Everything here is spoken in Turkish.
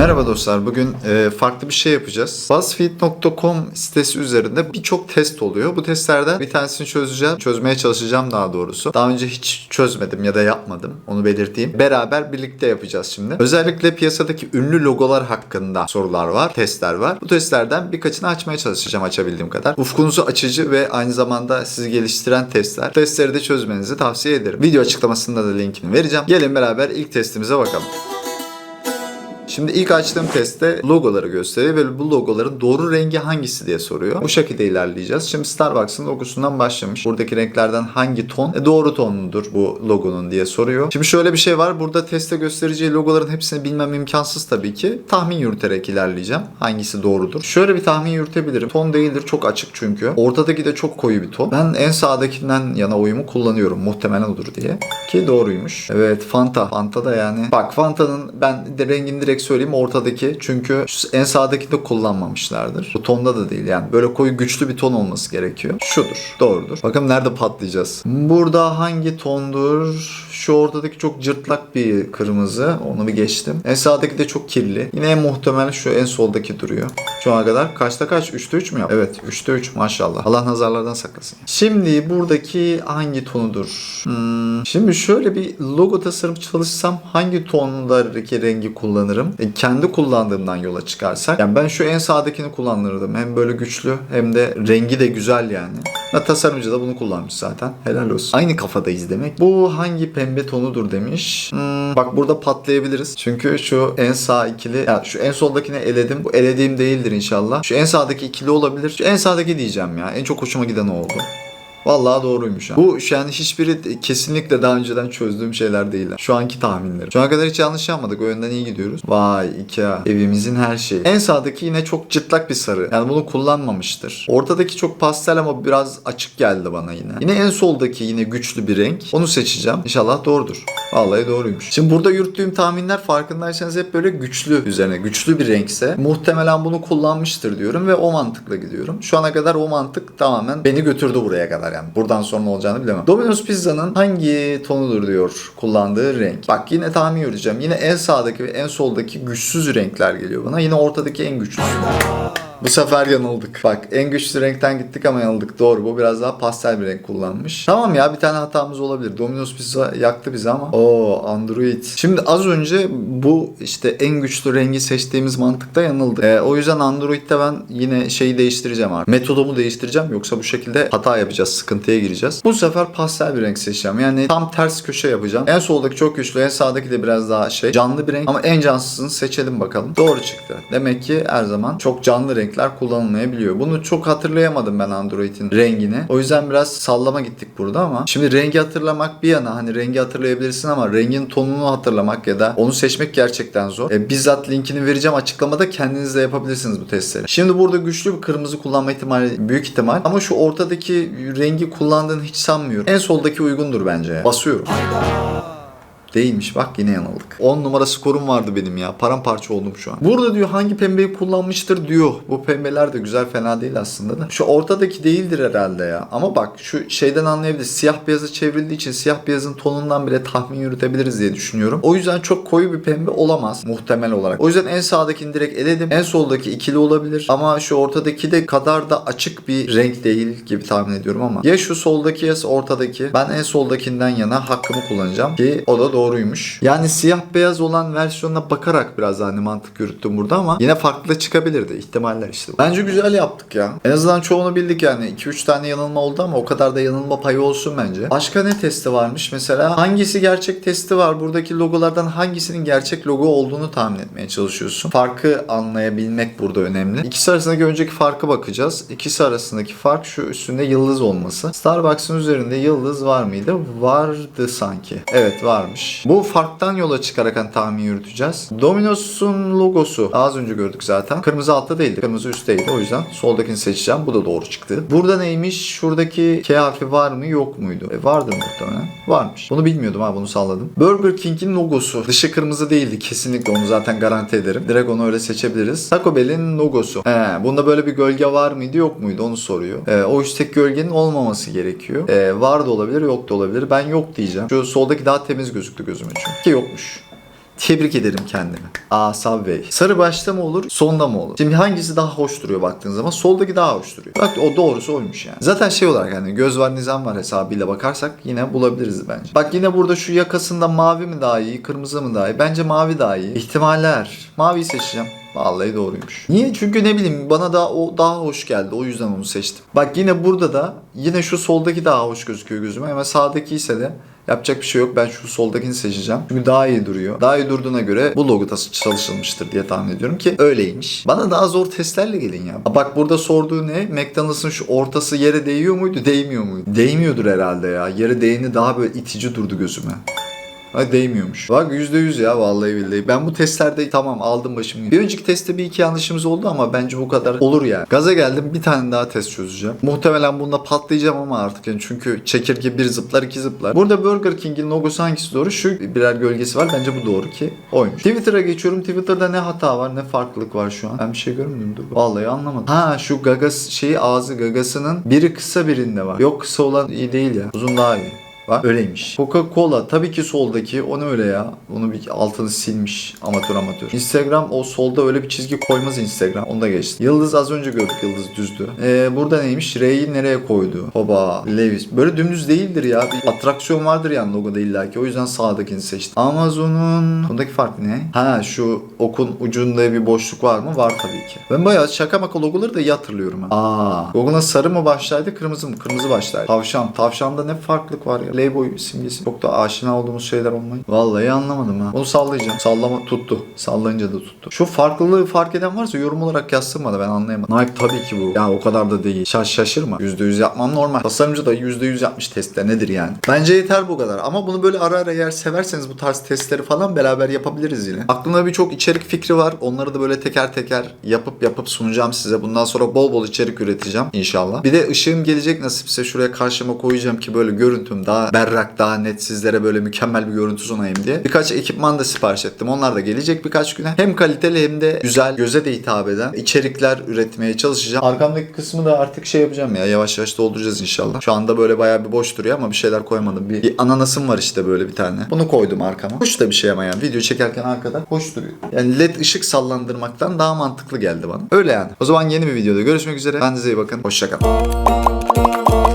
Merhaba dostlar. Bugün e, farklı bir şey yapacağız. BuzzFeed.com sitesi üzerinde birçok test oluyor. Bu testlerden bir tanesini çözeceğim. Çözmeye çalışacağım daha doğrusu. Daha önce hiç çözmedim ya da yapmadım. Onu belirteyim. Beraber birlikte yapacağız şimdi. Özellikle piyasadaki ünlü logolar hakkında sorular var, testler var. Bu testlerden birkaçını açmaya çalışacağım açabildiğim kadar. Ufkunuzu açıcı ve aynı zamanda sizi geliştiren testler. Testleri de çözmenizi tavsiye ederim. Video açıklamasında da linkini vereceğim. Gelin beraber ilk testimize bakalım. Şimdi ilk açtığım testte logoları gösteriyor ve bu logoların doğru rengi hangisi diye soruyor. Bu şekilde ilerleyeceğiz. Şimdi Starbucks'ın logosundan başlamış. Buradaki renklerden hangi ton e, doğru tonludur bu logonun diye soruyor. Şimdi şöyle bir şey var. Burada testte göstereceği logoların hepsini bilmem imkansız tabii ki. Tahmin yürüterek ilerleyeceğim. Hangisi doğrudur? Şöyle bir tahmin yürütebilirim. Ton değildir. Çok açık çünkü. Ortadaki de çok koyu bir ton. Ben en sağdakinden yana oyumu kullanıyorum. Muhtemelen odur diye. Ki doğruymuş. Evet Fanta. Fanta da yani. Bak Fanta'nın ben de rengini direkt söyleyeyim ortadaki. Çünkü en sağdakinde kullanmamışlardır. Bu tonda da değil yani. Böyle koyu güçlü bir ton olması gerekiyor. Şudur. Doğrudur. Bakalım nerede patlayacağız. Burada hangi tondur? Şu ortadaki çok cırtlak bir kırmızı. Onu bir geçtim. En sağdaki de çok kirli. Yine en muhtemel şu en soldaki duruyor. Şu ana kadar kaçta kaç? 3'te 3 mü yap? Evet 3'te 3 maşallah. Allah nazarlardan saklasın. Şimdi buradaki hangi tonudur? Hmm, Şimdi şöyle bir logo tasarım çalışsam hangi tonlardaki rengi kullanırım? E, kendi kullandığımdan yola çıkarsak. Yani ben şu en sağdakini kullanırdım. Hem böyle güçlü hem de rengi de güzel yani. Ve tasarımcı da bunu kullanmış zaten. Helal olsun. Aynı kafadayız demek. Bu hangi pembe tonudur demiş. Hmm, bak burada patlayabiliriz. Çünkü şu en sağ ikili, ya şu en soldakini eledim. Bu elediğim değildir inşallah. Şu en sağdaki ikili olabilir. Şu en sağdaki diyeceğim ya. En çok hoşuma giden o oldu. Vallahi doğruymuş ha. Bu yani hiçbiri kesinlikle daha önceden çözdüğüm şeyler değil. Şu anki tahminlerim. Şu ana kadar hiç yanlış yapmadık. O yönden iyi gidiyoruz. Vay Ikea. Evimizin her şeyi. En sağdaki yine çok cırtlak bir sarı. Yani bunu kullanmamıştır. Ortadaki çok pastel ama biraz açık geldi bana yine. Yine en soldaki yine güçlü bir renk. Onu seçeceğim. İnşallah doğrudur. Vallahi doğruymuş. Şimdi burada yürüttüğüm tahminler farkındaysanız hep böyle güçlü üzerine. Güçlü bir renkse muhtemelen bunu kullanmıştır diyorum ve o mantıkla gidiyorum. Şu ana kadar o mantık tamamen beni götürdü buraya kadar yani. Buradan sonra ne olacağını bilemem. Domino's Pizza'nın hangi tonudur diyor kullandığı renk. Bak yine tahmin yürüteceğim. Yine en sağdaki ve en soldaki güçsüz renkler geliyor bana. Yine ortadaki en güçlüsü. Bu sefer yanıldık. Bak en güçlü renkten gittik ama yanıldık. Doğru bu biraz daha pastel bir renk kullanmış. Tamam ya bir tane hatamız olabilir. Domino's Pizza yaktı bizi ama. Oo Android. Şimdi az önce bu işte en güçlü rengi seçtiğimiz mantıkta yanıldı. Ee, o yüzden Android'de ben yine şeyi değiştireceğim artık. Metodumu değiştireceğim. Yoksa bu şekilde hata yapacağız. Sıkıntıya gireceğiz. Bu sefer pastel bir renk seçeceğim. Yani tam ters köşe yapacağım. En soldaki çok güçlü. En sağdaki de biraz daha şey. Canlı bir renk. Ama en cansızını seçelim bakalım. Doğru çıktı. Demek ki her zaman çok canlı renkler kullanılmayabiliyor. Bunu çok hatırlayamadım ben Android'in rengini. O yüzden biraz sallama gittik burada ama şimdi rengi hatırlamak bir yana hani rengi hatırlayabilirsin ama rengin tonunu hatırlamak ya da onu seçmek gerçekten zor. E, bizzat linkini vereceğim açıklamada kendiniz de yapabilirsiniz bu testleri. Şimdi burada güçlü bir kırmızı kullanma ihtimali büyük ihtimal ama şu ortadaki rengi kullandığını hiç sanmıyorum. En soldaki uygundur bence. Basıyorum. Değilmiş bak yine yanıldık. 10 numara skorum vardı benim ya. Paramparça oldum şu an. Burada diyor hangi pembeyi kullanmıştır diyor. Bu pembeler de güzel fena değil aslında da. Şu ortadaki değildir herhalde ya. Ama bak şu şeyden anlayabiliriz. Siyah beyaza çevrildiği için siyah beyazın tonundan bile tahmin yürütebiliriz diye düşünüyorum. O yüzden çok koyu bir pembe olamaz muhtemel olarak. O yüzden en sağdakini direkt eledim. En soldaki ikili olabilir. Ama şu ortadaki de kadar da açık bir renk değil gibi tahmin ediyorum ama. Ya şu soldaki ya ortadaki. Ben en soldakinden yana hakkımı kullanacağım ki o da doğruymuş. Yani siyah beyaz olan versiyonuna bakarak biraz hani mantık yürüttüm burada ama yine farklı da çıkabilirdi. ihtimaller işte. Bence güzel yaptık ya. En azından çoğunu bildik yani. 2-3 tane yanılma oldu ama o kadar da yanılma payı olsun bence. Başka ne testi varmış mesela? Hangisi gerçek testi var? Buradaki logolardan hangisinin gerçek logo olduğunu tahmin etmeye çalışıyorsun. Farkı anlayabilmek burada önemli. İkisi arasındaki önceki farkı bakacağız. İkisi arasındaki fark şu üstünde yıldız olması. Starbucks'ın üzerinde yıldız var mıydı? Vardı sanki. Evet varmış. Bu farktan yola çıkarak hani tahmin yürüteceğiz. Domino's'un logosu az önce gördük zaten. Kırmızı altta değildi. Kırmızı üstteydi. O yüzden soldakini seçeceğim. Bu da doğru çıktı. Burada neymiş? Şuradaki K harfi var mı yok muydu? E vardı muhtemelen. Varmış. Bunu bilmiyordum ha bunu salladım. Burger King'in logosu. Dışı kırmızı değildi. Kesinlikle onu zaten garanti ederim. Direkt onu öyle seçebiliriz. Taco Bell'in logosu. He, bunda böyle bir gölge var mıydı yok muydu onu soruyor. E, o üstteki gölgenin olmaması gerekiyor. E, var da olabilir yok da olabilir. Ben yok diyeceğim. Şu soldaki daha temiz gözüktü gözüme çünkü. Ki yokmuş. Tebrik ederim kendimi. Aa Subway. Sarı başta mı olur, sonda mı olur? Şimdi hangisi daha hoş duruyor baktığın zaman? Soldaki daha hoş duruyor. Bak o doğrusu oymuş yani. Zaten şey olarak yani göz var nizam var hesabıyla bakarsak yine bulabiliriz bence. Bak yine burada şu yakasında mavi mi daha iyi, kırmızı mı daha iyi? Bence mavi daha iyi. İhtimaller. Maviyi seçeceğim. Vallahi doğruymuş. Niye? Çünkü ne bileyim bana da o daha hoş geldi. O yüzden onu seçtim. Bak yine burada da yine şu soldaki daha hoş gözüküyor gözüme ama sağdaki ise de Yapacak bir şey yok. Ben şu soldakini seçeceğim. Çünkü daha iyi duruyor. Daha iyi durduğuna göre bu logo çalışılmıştır diye tahmin ediyorum ki öyleymiş. Bana daha zor testlerle gelin ya. Bak burada sorduğu ne? McDonald's'ın şu ortası yere değiyor muydu? Değmiyor muydu? Değmiyordur herhalde ya. Yere değini daha böyle itici durdu gözüme. Ha değmiyormuş. Bak %100 ya vallahi billahi. Ben bu testlerde tamam aldım başımı. Bir önceki testte bir iki yanlışımız oldu ama bence bu kadar olur yani. Gaza geldim bir tane daha test çözeceğim. Muhtemelen bunda patlayacağım ama artık yani çünkü çekirge bir zıplar iki zıplar. Burada Burger King'in logosu hangisi doğru? Şu birer gölgesi var. Bence bu doğru ki oymuş. Twitter'a geçiyorum. Twitter'da ne hata var ne farklılık var şu an. Ben bir şey görmüyorum dur. Vallahi anlamadım. Ha şu gagas şeyi ağzı gagasının biri kısa birinde var. Yok kısa olan iyi değil ya. Uzun daha iyi. Bak öyleymiş. Coca-Cola tabii ki soldaki o ne öyle ya. Onu bir altını silmiş amatör amatör. Instagram o solda öyle bir çizgi koymaz Instagram. Onu da geçti. Yıldız az önce gördük Yıldız düzdü. Ee, burada neymiş? R'yi nereye koydu? Hoba. Levis. Böyle dümdüz değildir ya. Bir atraksiyon vardır yani logoda illaki. O yüzden sağdakini seçtim. Amazon'un bundaki fark ne? Ha şu okun ucunda bir boşluk var mı? Var tabii ki. Ben bayağı şaka maka logoları da iyi hatırlıyorum. Ha. Aa. Google'a sarı mı başlaydı kırmızı mı? Kırmızı başlaydı. Tavşan. Tavşanda ne farklılık var ya? Playboy simgesi. Çok da aşina olduğumuz şeyler olmayı. Vallahi anlamadım ha. Onu sallayacağım. Sallama tuttu. Sallayınca da tuttu. Şu farklılığı fark eden varsa yorum olarak yazsın bana ben anlayamadım. Nike tabii ki bu. Ya o kadar da değil. Şaş şaşırma. %100 yapmam normal. Tasarımcı da %100 yapmış testler nedir yani. Bence yeter bu kadar. Ama bunu böyle ara ara eğer severseniz bu tarz testleri falan beraber yapabiliriz yine. Aklımda birçok içerik fikri var. Onları da böyle teker teker yapıp yapıp sunacağım size. Bundan sonra bol bol içerik üreteceğim inşallah. Bir de ışığım gelecek nasipse şuraya karşıma koyacağım ki böyle görüntüm daha berrak, daha net sizlere böyle mükemmel bir görüntü sunayım diye. Birkaç ekipman da sipariş ettim. Onlar da gelecek birkaç güne. Hem kaliteli hem de güzel, göze de hitap eden içerikler üretmeye çalışacağım. Arkamdaki kısmı da artık şey yapacağım ya. Yavaş yavaş dolduracağız inşallah. Şu anda böyle bayağı bir boş duruyor ama bir şeyler koymadım. Bir, bir ananasım var işte böyle bir tane. Bunu koydum arkama. Hoş da bir şey ama yani. Video çekerken arkada hoş duruyor. Yani led ışık sallandırmaktan daha mantıklı geldi bana. Öyle yani. O zaman yeni bir videoda görüşmek üzere. Kendinize iyi bakın. Hoşçakalın.